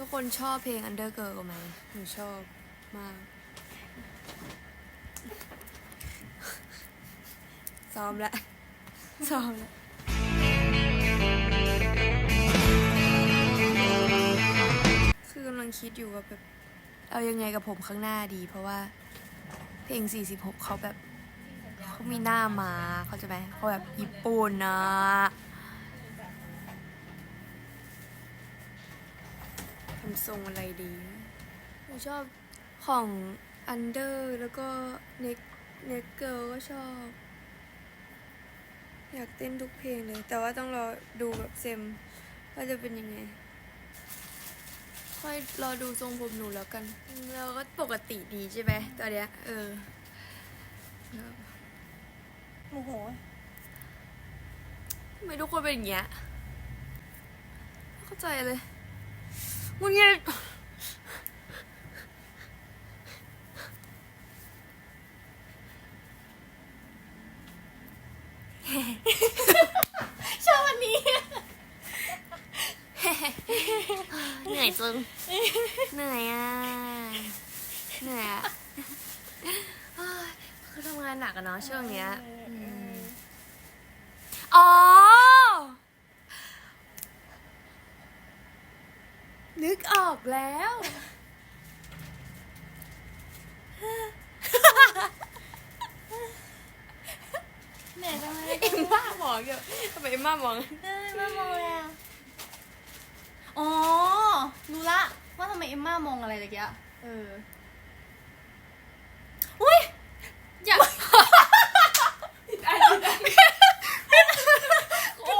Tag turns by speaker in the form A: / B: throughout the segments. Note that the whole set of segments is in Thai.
A: ทุกคนชอบเพลง Undergirl กันไหมหนูชอบมาก ซ้อมแล้วซ้อมแล้วคือกำลังคิดอยู่ว่าแบบ เอายังไงกับผมข้างหน้าดี เพราะว่า เพลง 46 เขาแบบ เขามีหน้ามาเขาจะไหมเขาแบบญี่ปุ่นนะำทรงอะไรดีหนูชอบของ Under แล้วก็ Neck Neck Girl ก็ชอบ อยากเต้นทุกเพลงเลย แต่ว่าต้องรอดูแบบเซมว่าจะเป็นยังไง ค่อยรอดูทรงผมหนูแล้วกัน เราก็ปกติดีใช่ไหมตอนเนี้ย เออ
B: โอ้โห
A: ทำไมทุกคนเป็นอย่างเงี้ยไม่เข้าใจเลย งุนเงี้ย
B: ชอบวันนี้
A: เหนื่อยจังเหนื่อยอะ เหนื่อยอะเฮ้ยคือทำงานหนักอะเนาะช่วงเนี้ยมอ๋อ นึกออกแล้ว
B: เหนื่อยจังเลย
A: เอ็มม่ามองอยู่ทำไมเอ็มม่ามอง
B: เอ้ยมามองแล้วอ๋อ รู้ละ ว่าทำไมเอ็มม่ามองอะไรตะกี้อะเอออุ้ย อยาก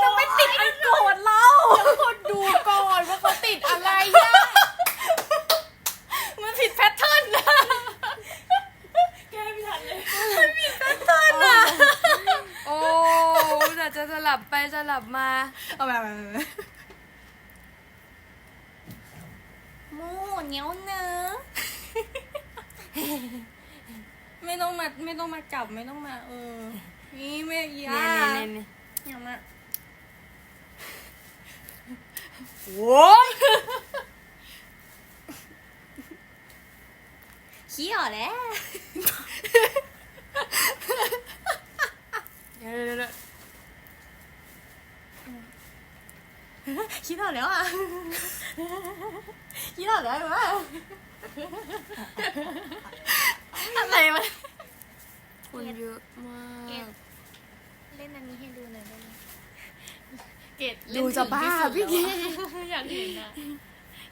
A: จะไม่ติดอันโกรธเราคนดูก่อนว่าเขาติดอะไรอะ
B: มันผิดแพทเทิร์นนะแกไม่ทันเลย มันผิดแพทเทิร์นนะ
A: โอ้แต่จะส ลับไปสลับมา
B: เอาแบบมูเหนียวเนอะไม่ต้องมาไม่ต้องมาจับไม่ต้องมา เออ นี่ไม่ยา
A: เนี่ยเนี่ยเนี่ย
B: อย่ามา
A: โว้ย
B: ขี้อ่อแล้ว
A: เดี๋ยวเดี๋ยวเดี๋ยว
B: ขี้อ่อแล้วอะขี้อ่อแล้ววะอะไรวะ
A: คนเยอะมาก
B: เล่นอันนี้ให้ดูหน่อยได้ไหมเกด
A: ดูจะบ้าพี่เก
B: อยากเห็นอะ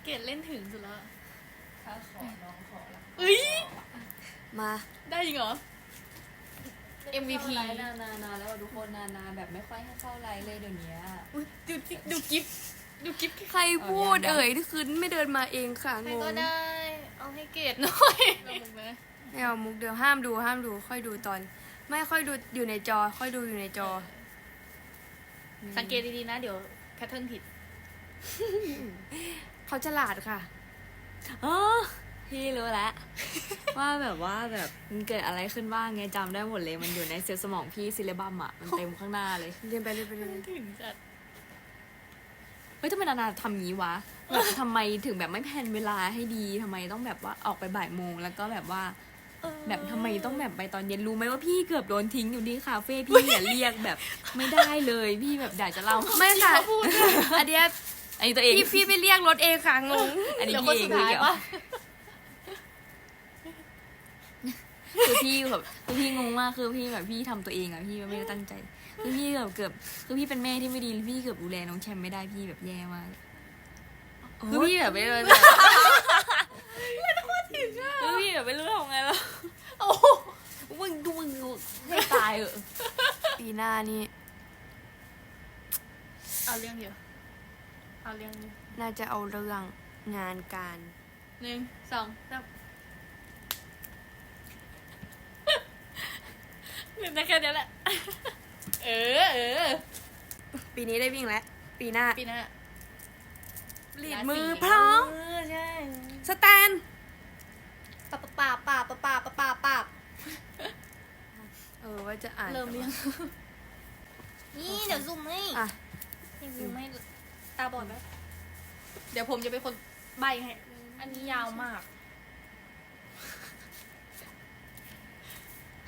B: เกดเล่นถึงสุดแล้ว
C: ถ้าขอน้องขอละ
B: เอ้ย
A: มา
B: ได้จริงเหรอ MVP
C: ไลฟ์นานๆแล้วอะทุกคนนานๆแบบไม่ค่อยให้เข้าไลฟ์เลยเดี๋ยวนี้
B: อุ๊ยดูดูกิฟ ดูกิฟ
A: ใครพูดเอ่ยที่คืนไม่เดินมาเองค่ะ
B: ใครง
A: ง
B: ก็ได้ เอาให้เกดหน่อยลงไหม
A: ไม่เอามุกเดียวห้ามดูห้ามดู ค่อยดูตอน ไม่ค่อยดูอยู่ในจอ ค่อยดูอยู่ในจอ
B: สังเกตดีๆนะ เดี๋ยวแพทเทิร์นผิด
A: เขาฉลาดค่ะ
C: อ๋อพี่รู้แล้วว่าแบบว่าแบบมันเกิดอะไรขึ้นบ้างไงจำได้หมดเลยมันอยู่ในเซลล์สมองพี่ซิเลบัมอะมันเต็มข้างหน้าเลย
A: เรียนไปเรียนไปเรียนไป
B: ถึงจัด
C: เฮ้ยทำไมนานาทำงี้วะแบบทำไมถึงแบบไม่แพลนเวลาให้ดีทำไมต้องแบบว่าออกไปบ่ายโมงแล้วก็แบบว่า แบบทำไมต้องแบบไปตอนเย็นรู้ไหมว่าพี่เกือบโดนทิ้งอยู่ที่คาเฟ่พี่อย่าเรียกแบบไม่ได้เลยพี่แบบอยากจะเล่า
A: ไม่ค่ะอันเนี้ย
C: อันนี้ตัวเอง
A: พี่พี่ไปเรียกรถเองค่ะงง
C: อันนี้
B: เดี๋ยวค
C: พี่
B: น
C: เอ
B: สุ
C: ง
B: ด
C: ไม่
B: ท้าย
C: เกี่ยว
B: ปะ
C: คือพี่แบบคือพี่งงมากคือพี่แบบพี่ทำตัวเองอะพี่ไม่ได้ตั้งใจ คือพี่แบบเกือบคือพี่เป็นแม่ที่ไม่ดีพี่เกือบดูแลน้องแชมป์ไม่ได้พี่แบบแย่มากคือพี่แบบไม่รู้จะคือพี่แบบไม่รู้ทำไงแล้ว
B: โอ้โห
C: มึงดูมึงดูให้ตายเออะ
A: ปีหน้านี่
B: เอาเรื่องเดียวเอาเรื่องเดียว
A: น่าจะเอาเรื่องงานการ
B: หนึ่งสองสามเล่นได้แค่เนี้ยแหละ เออเออ
A: ปีนี้ได้วิ่งแล้ว ปีหน้า
B: ปีหน้า
A: ลีดมือพร้อม
B: เออใช่
A: สแตน
B: ปะปะปะปะปะปะปะปะปะ
A: เออว่าจะอ่าน
B: เริ่มเรียงนี่เดี๋ยวซูมให้
A: อะ
B: นี่ซูมให้ตาบอดไหมเดี๋ยวผมจะเป็นคนใบให้ อันนี้ยาวมาก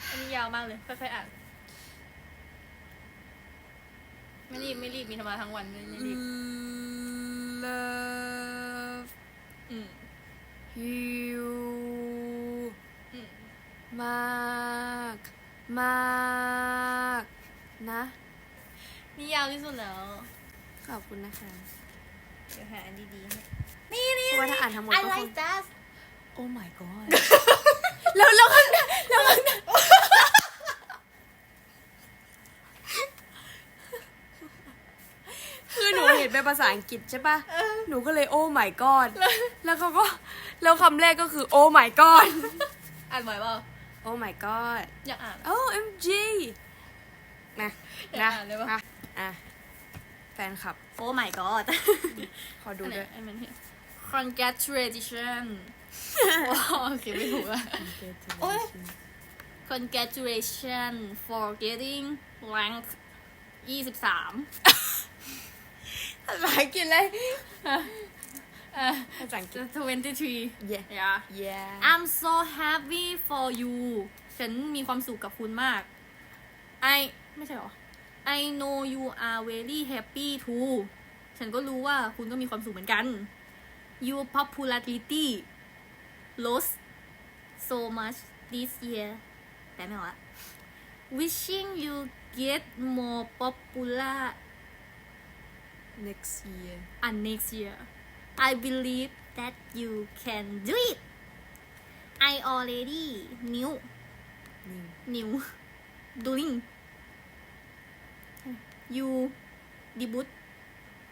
B: อันนี้ยาวมากเลยค่อยๆอ่าน ไม่รีบไม่รีบมีธรรมะทั้งวันไม่ไม่รีบ
A: love
B: อืม
A: you
B: อืม
A: มากมากนะ
B: นี่ยาวที่สุดแล้ว
A: ขอบคุณนะคะ
B: เดี๋ยวหาอันดีๆให้นี่นี่
A: เพราะว่าถ้าอ่านทั้งหมด
B: I
A: ก็คง
B: like that
A: Oh my god แล้วแล้วข้างหน้าแล้วข้างหน้าคือหนู เห็นเป็นภาษาอังกฤษใช่ปะหนูก็เลย Oh my god แล้วเขาก็แล้วคำแรกก็คือ Oh my god
B: อ่านบ่อยเปล่า
A: Oh my god
B: อยากอ่าน
A: OMG นะ
B: อยา
A: นะ
B: กอ่านเลยปะ
A: อะอะแฟนคลับ
B: Oh my god
A: ขอดูด้วย
B: อันไหนอันนี้ congratulations ว้าวโอเคไม่ถูกอะ โอ๊ย congratulations for getting rank 23
A: ภาษาอังกฤษเลย
B: เอ่อ
A: ภาษาอังกฤษ
B: 23
A: yeah
B: yeah
A: yeah
B: I'm so happy for you ฉันมีความสุขกับคุณมาก I ไม่ใช่หรอ I know you are very happy too ฉันก็รู้ว่าคุณก็มีความสุขเหมือนกัน Your popularity rose so much this year แต่ไม่ออกละ Wishing you get more popular
A: next year
B: and next year. I believe that you can do it. I already knew. Knew. Doing. You debut.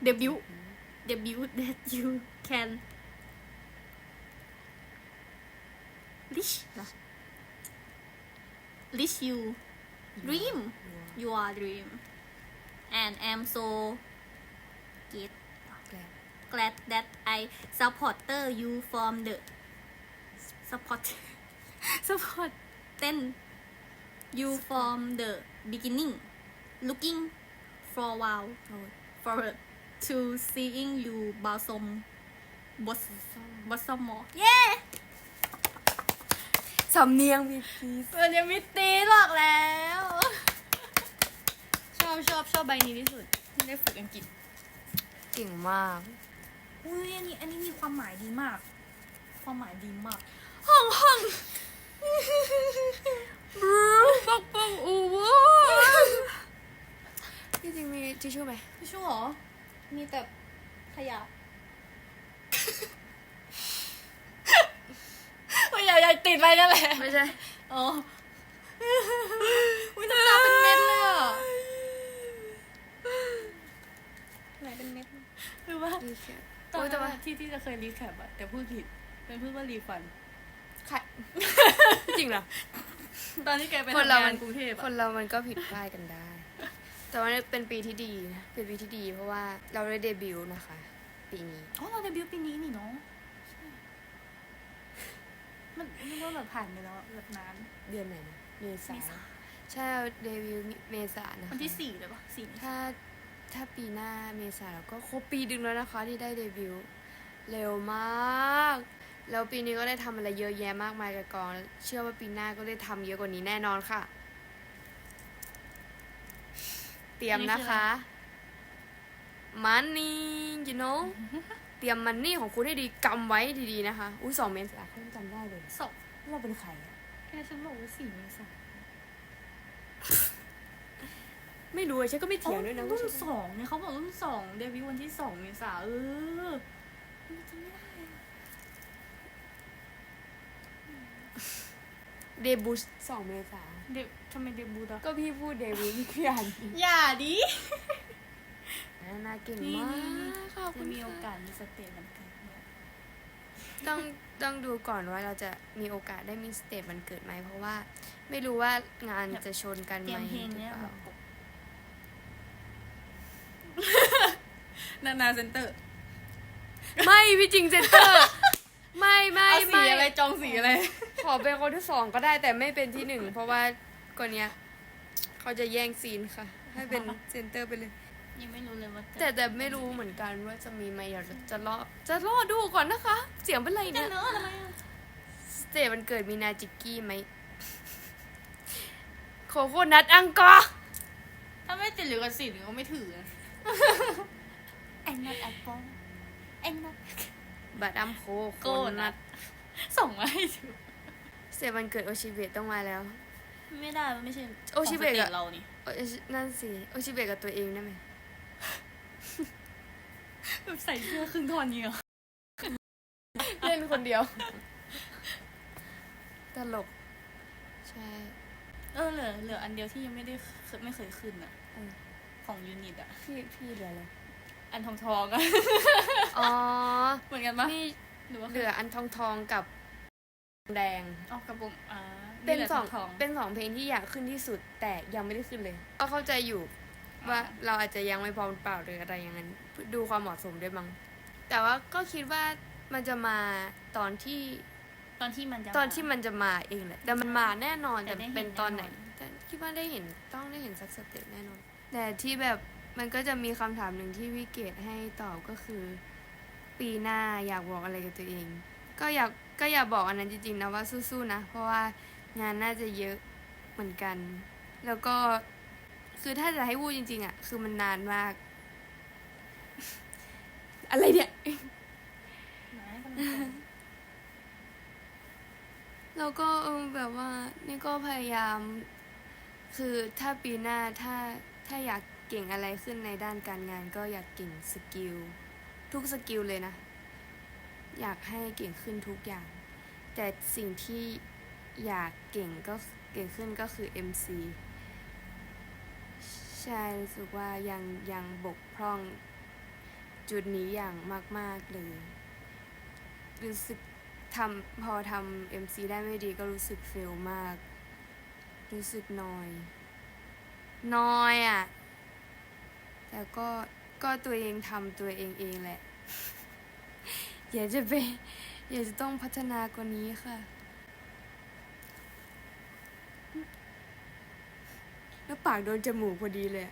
B: Debut. Mm-hmm. Debut that you can. Reach lah. Reach you. Dream. Your dream. And I'm so
A: glad
B: glad that I supporter you from the support support then you from the beginning looking forward forward to seeing you blossom blossom blossom more yeah
A: สำเนียงมีพีซ
B: มันยังไม่ตีหรอกแล้ว ชอบชอบชอบใบนี้ที่สุดที่ได้ฝึกอังกฤษ
A: เก่งมาก
B: อุ้ยอันนี้อันนี้มีความหมายดีมาก ความหมายดีมาก
A: ห้องห้องบรูปักปังอูวพี่จริงมีทิชชู่ไหม
B: ไม่ชัวร์เหรอ มีแต่ขยะไม่อยากอยากติดไปนั่นแหละ
A: ไม่ใช่
B: อ๋ออุ้ยน้ำตาเป็นเม็ดเลยอะไหนเป็นเม็ดหรือว่า
A: ดีแค่
B: ตอน
A: โอ้ยแต่
B: นั้น
A: ว่า
B: อะที่ที่จะเคยรีแคปอะแต่พูดผิดเป็นพูดว่ารีฟัน
A: ใคร จริงเหรอ
B: ตอนที่แกไป
A: คน
B: ทำ
A: เรา
B: งา
A: มัน น
B: กรุงเทพ
A: คน
B: อะ
A: เรามันก็ผิดพลาดกันได้ แต่ว่าเป็นปีที่ดีนะ เป็นปีที่ดีเพราะว่าเราได้เดบิวต์นะคะ ปีนี้
B: อ๋อเราเดบิวต์ปีนี้นี่เนาะมันมันก็แบบผ่านไปแล้วอะแบบนาน
A: เดือนไหนนะ เมษา
B: เมษา
A: ใช่เราเดบิวต์เมษานะคะ
B: วันที่สี่เลยปะสี่
A: ถ้า ถ้าปีหน้าเมษาเราก็ครบปีดึงแล้วนะคะที่ได้เดบิวต์เร็วมาก แล้วปีนี้ก็ได้ทำอะไรเยอะแยะมากมายกับกอง เชื่อว่าปีหน้าก็ได้ทำเยอะกว่านี้แน่นอนค่ะ เตรียมนะคะ มันนี่ you know เตรียมมันนี่ของคุณให้ดีกำไว้ดีๆนะคะ อุ้ยสองเมษาเขายังจำได้เลย
B: สอง
A: เราเป็นใครอะ
B: แกฉันบอกว่าสี่เมษา
A: ไม่รู้อะฉันก็ไม่เถียงด้วยนะว่า
B: รุ่น
A: ฉัน
B: สองเนี่ยเขาบอกรุ่นสองเดบิวต์วันที่สองเมษาเออจำไม่ได้อะ
A: เดบิวต์สองเมษา
B: เดบทำไมเดบิวต์อะ
A: ก็พี่พูดเดบิวต์พี่อ่าน
B: อย่าดิ
A: น่าเก่ง
B: นี่
A: มา
B: นี่นี่
A: กขอบคุ
B: จะ
A: ณ
B: มี
A: ค่ะ
B: โอกาสมีสเตจมันเกิดเนี่ย
A: ต้องต้องดูก่อนว่าเราจะมีโอกาสได้มีสเตจมันเกิดไหมเพราะว่า ไม่รู้ว่างานจะชนกัน
B: เต
A: ไห
B: รี
A: ม
B: ยมเพลงเนี้ย
A: หรือ
B: แบ
A: เปล่า
B: บ นานาเซนเตอร์
A: ไม่พี่จริงเซนเตอร์ ไม่ไม่
B: เอาสี
A: ไม่
B: อะไรจองสีอะไร
A: ขอเป็นคนที่สองก็ได้แต่ไม่เป็นที่หนึ่งเพราะว่าก่อนเนี้ยเขาจะแย่งซีนค่ะ ให้เป็นเซนเตอร์ไปเลย
B: ยังไม่รู้เลยว่า
A: แต่แต่ไม่รู้เหมือนกันว่าจะมีไหมอยากจะจะรอจะรอดูก่อนนะคะ เสียงเป็นไร
B: จะ
A: เนี่ย
B: เนอะทำไมอะ
A: สเตจมันเกิดมีนาจิกกี้ไหมโคโคนัทอังกอร์
B: ถ้าไม่ติดหรือกับสิทธิ์ก็ไม่ถืออะ I'm not apple I'm not
A: บัตอัมโคโค
B: โกนั
A: นั
B: ท
A: ท
B: ส่งมาให้ดู
A: สเตจมันเกิดโอชิเบะต้องมาแล้ว
B: ไม่ได้มันไม่ใช่
A: โอชิเบะ
B: ของส
A: อะ
B: ตจเรานี่
A: โอชินั่นสิโอชิเบะกับตัวเองได้ไหม
B: แบบใส่เสื้อครึ่งท่อนนี้เหรอ
A: เล่นคนเดียว ตลก ใช่
B: เออเหลือเหลืออันเดียวที่ยังไม่ได้เคยไม่เคยขึ้นอะ
A: เออ
B: ของยูนิตอะ
A: พี่พี่เหลืออะไร
B: อันทองทองๆอะ
A: อ๋อ
B: เหมือนกันปะ
A: นี่
B: หรือว่า
A: เหลืออันทองทองกับแดง
B: ออกกระปุกอ่า
A: เป็น
B: หลื
A: สอง
B: ทอง
A: เป็นสองเพลงที่อยากขึ้นที่สุด แต่ยังไม่ได้ขึ้นเลย ก็เข้าใจอยู่ว่าเราอาจจะยังไม่พร้อมเปล่าหรืออะไรอย่างนั้น ดูความเหมาะสมด้วยมั้งแต่ว่าก็คิดว่ามันจะมาตอนที่
B: ตอนที่มันจะ
A: ตอนที่มันจะมาเองแหละแต่มันมาแน่นอน
B: แต่
A: แต่
B: ได้เห็น
A: เป็นตอนไหน
B: แน่นอน
A: แต่คิดว่าได้เห็นต้องได้เห็นสักสเตจแน่นอน แต่ที่แบบ มันก็จะมีคำถามหนึ่งที่วิเกตให้ตอบก็คือ ปีหน้าอยากบอกอะไรกับตัวเอง ก็อยากก็อยากบอกอันนั้นจริงๆนะว่าสู้ๆนะ เพราะว่างานน่าจะเยอะเหมือนกัน แล้วก็คือถ้าจะให้พูดจริง ๆอะ คือมันนานมาก อะไรเนี่ย
B: ไหนกำลังส่ง
A: แล้วก็เออแบบว่านี่ก็พยายาม คือถ้าปีหน้าถ้าถ้าอยาก เก่งอะไรขึ้นในด้านการงานก็อยากเก่งสกิลทุกสกิลเลยนะ อยากให้เก่งขึ้นทุกอย่าง แต่สิ่งที่อยากเก่งก็เก่งขึ้นก็คือ MC ใช่รู้สึกว่ายังยังบกพร่องจุดนี้อย่างมาก ๆ เลยรู้สึกทำพอทำ MC ได้ไม่ดีก็รู้สึกเฟลมาก รู้สึกนอยนอยอะ แต่ก็ก็ตัวเองทำตัวเองเองแหละ อยากจะไปอยากจะต้องพัฒนากว่านี้ค่ะ แล้วปากโดนจมูกพอดีเลย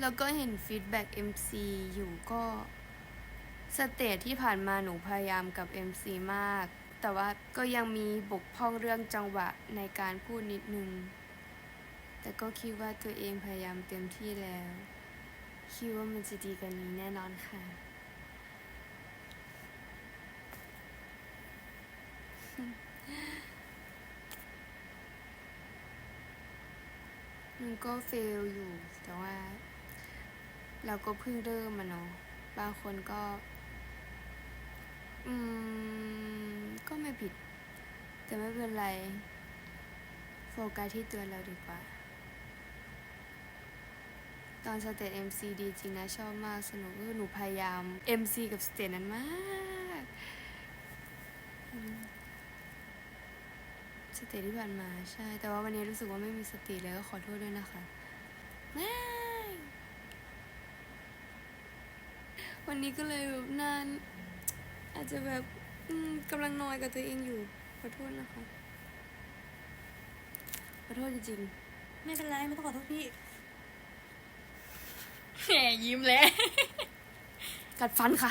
A: แล้วก็เห็นฟีดแบ็ก MC อยู่ก็สเตจที่ผ่านมาหนูพยายามกับ MC มาก แต่ว่าก็ยังมีบกพร่องเรื่องจังหวะในการพูดนิดนึง แต่ก็คิดว่าตัวเองพยายามเต็มที่แล้ว คิดว่ามันจะดีกว่านี้แน่นอนค่ะ มันก็เฟลอยู่ แต่ว่า เราก็เพิ่งเริ่มมาเนาะ บางคนก็ อืม ก็ไม่ผิด แต่ไม่เป็นไร โฟกัสที่ตัวเราดีกว่า ตอนสเตจ MC ดีจริงนะ ชอบมากสนุกคือหนูพยายาม MC กับสเตจนั้นมากสเตจที่ผ่านมาใช่ แต่ว่าวันนี้รู้สึกว่าไม่มีสติเลยก็ขอโทษด้วยนะคะวันนี้ก็เลยแบบนานอาจจะแบบกำลังนอยกับตัวเองอยู่ขอโทษนะคะขอโทษจริง
B: ไม่เป็นไร ไม่ต้องขอโทษพี่ แหมยิ้มแล้ว
A: กัดฟันค่ะ